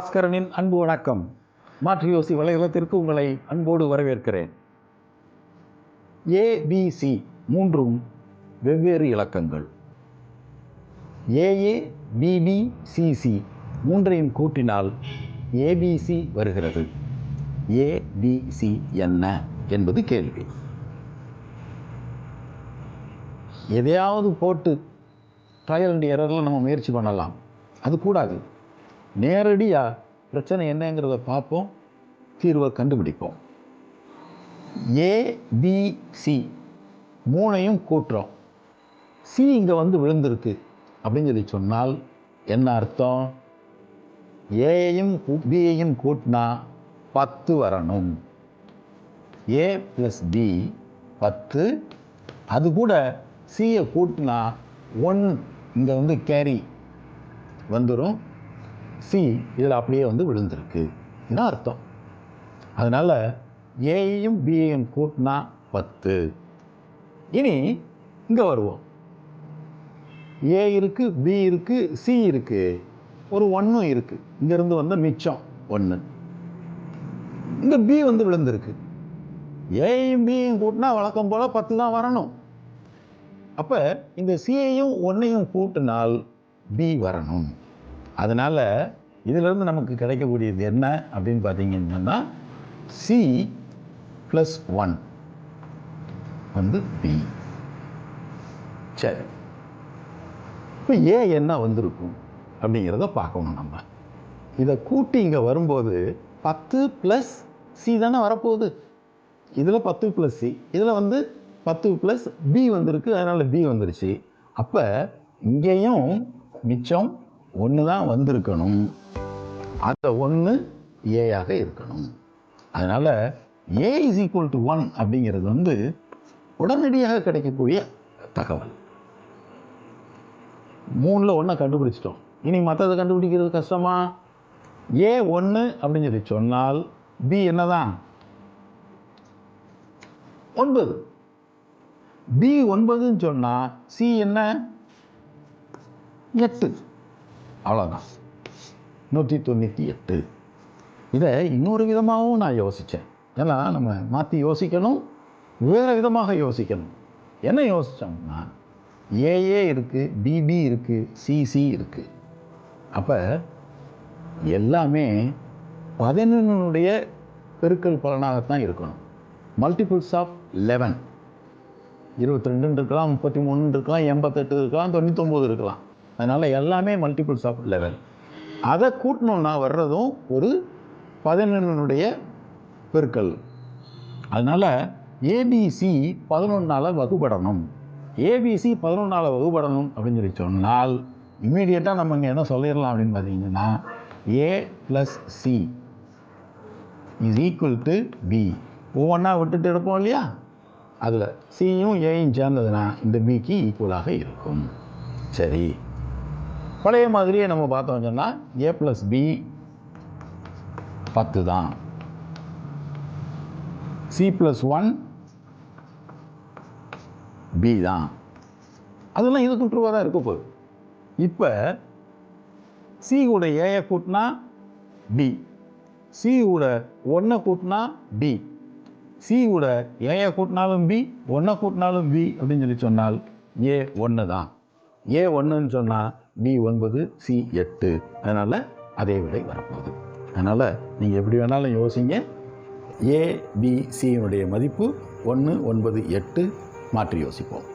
பாஸ்கரனின் அன்பு வணக்கம். மாற்று யோசி வலைதளத்திற்கு உங்களை அன்போடு வரவேற்கிறேன். ஏபிசி மூன்றும் வெவ்வேறு இலக்கங்கள். ஏஏ பிபி சிசி மூன்றையும் கூட்டினால் ஏபிசி வருகிறது. ஏபிசி என்ன என்பது கேள்வி. எதையாவது போட்டு ட்ரையல் அண்ட் எரரில் நம்ம முயற்சி பண்ணலாம். அது கூடாது. நேரடியாக பிரச்சனை என்னங்கிறத பார்ப்போம் தீர்வை கண்டுபிடிப்போம். ஏபிசி மூணையும் கூட்டுறோம். சி இங்கே வந்து விழுந்திருக்கு அப்படின்னு சொல்லி சொன்னால் என்ன அர்த்தம்? ஏயையும் பியையும் கூட்டினா பத்து வரணும். ஏ ப்ளஸ் பி பத்து. அது கூட சியை கூட்டினா ஒன் இங்கே வந்து கேரி வந்துடும் சி இதில் அப்படியே வந்து விழுந்திருக்கு. என்ன அர்த்தம்? அதனால் ஏயும் பியையும் கூட்டினா பத்து. இனி இங்கே வருவோம். ஏ இருக்குது பி இருக்குது சி இருக்குது ஒரு ஒன்றும் இருக்குது இங்கேருந்து வந்த மிச்சம் ஒன்று இங்கே பி வந்து விழுந்திருக்கு. ஏயும் பியும் கூட்டினா வழக்கம் போல் பத்து தான் வரணும். அப்போ இந்த சியையும் ஒன்றையும் கூட்டினால் பி வரணும். அதனால் இதிலிருந்து நமக்கு கிடைக்கக்கூடியது என்ன அப்படின்னு பார்த்தீங்கன்னா சி ப்ளஸ் ஒன் வந்து பி சரி. இப்போ ஏ என்ன வந்திருக்கும் அப்படிங்கிறத பார்க்கணும் நம்ம. இதை கூட்டி இங்கே வரும்போது பத்து ப்ளஸ் சி தானே வரப்போகுது. இதில் பத்து ப்ளஸ் சி இதில் வந்து பத்து ப்ளஸ் பி வந்திருக்கு அதனால் பி வந்துருச்சு. அப்போ இங்கேயும் மிச்சம் ஒன்று தான் வந்திருக்கணும். அந்த ஒன்று ஏயாக இருக்கணும். அதனால் A is equal to one அப்படிங்கிறது வந்து உடனடியாக கிடைக்கக்கூடிய தகவல். மூணில் ஒன்றை கண்டுபிடிச்சிட்டோம். இனி மற்றதை கண்டுபிடிக்கிறது கஷ்டமா? ஏ ஒன்று அப்படின்னு சொல்லி சொன்னால் பி என்னதான்? ஒன்பது. பி ஒன்பதுன்னு சொன்னால் சி என்ன? எட்டு. அவ்வளோதான் நூற்றி தொண்ணூற்றி எட்டு. இதை இன்னொரு விதமாகவும் நான் யோசித்தேன் ஏன்னா நம்ம மாற்றி யோசிக்கணும் வேறு விதமாக யோசிக்கணும். என்ன யோசித்தோம்னா ஏஏ இருக்குது பிபி இருக்குது சிசி இருக்குது அப்போ எல்லாமே பதினொன்னுடைய பெருக்கல் பலனாகத்தான் இருக்கணும். மல்டிபிள்ஸ் ஆஃப் லெவன் இருபத்தி ரெண்டுன்னு இருக்கலாம் முப்பத்தி மூணுன்னு இருக்கலாம் எண்பத்தெட்டு இருக்கலாம் தொண்ணூத்தொம்பது இருக்கலாம். அதனால் எல்லாமே மல்டிபிள்ஸ் ஆஃப் லெவன் அதை கூட்டணும்னா வர்றதும் ஒரு பதினொன்னுடைய பெருக்கல். அதனால் ஏபிசி பதினொன்றால் வகுபடணும். ஏபிசி பதினொன்றால் வகுபடணும் அப்படின்னு சொல்லி சொன்னால் இம்மீடியட்டாக நம்ம இங்கே என்ன சொல்லிடலாம் அப்படின்னு பார்த்தீங்கன்னா A plus C is equal to B ஒவ்வொன்றா விட்டுட்டு இருப்போம் இல்லையா? அதில் சியும் ஏயும் சேர்ந்ததுன்னா இந்த பிக்கு ஈக்குவலாக இருக்கும். சரி. பழைய மாதிரியே நம்ம பார்த்தோம் சொன்னால் ஏ ப்ளஸ் பி பத்து தான். சி ப்ளஸ் ஒன் பி தான். அதெல்லாம் இதுக்கு ட்ரூவாக தான் இருக்க போகுது. இப்போ சி கூட ஏயை கூட்டினா பி சி கூட ஒன்றை கூட்டினா பி சி கூட ஏயை கூட்டினாலும் பி ஒன்றை கூட்டினாலும் பி அப்படின்னு சொல்லி சொன்னால் ஏ ஒன்று தான் ஏ ஒன்றுன்னு சொன்னால் பி ஒன்பது சி எட்டு. அதனால் அதே விடை வரப்போகுது. அதனால் நீங்கள் எப்படி வேணாலும் யோசிங்க. ஏபிசியினுடைய மதிப்பு ஒன்று ஒன்பது எட்டு. மாற்றி யோசிப்போம்.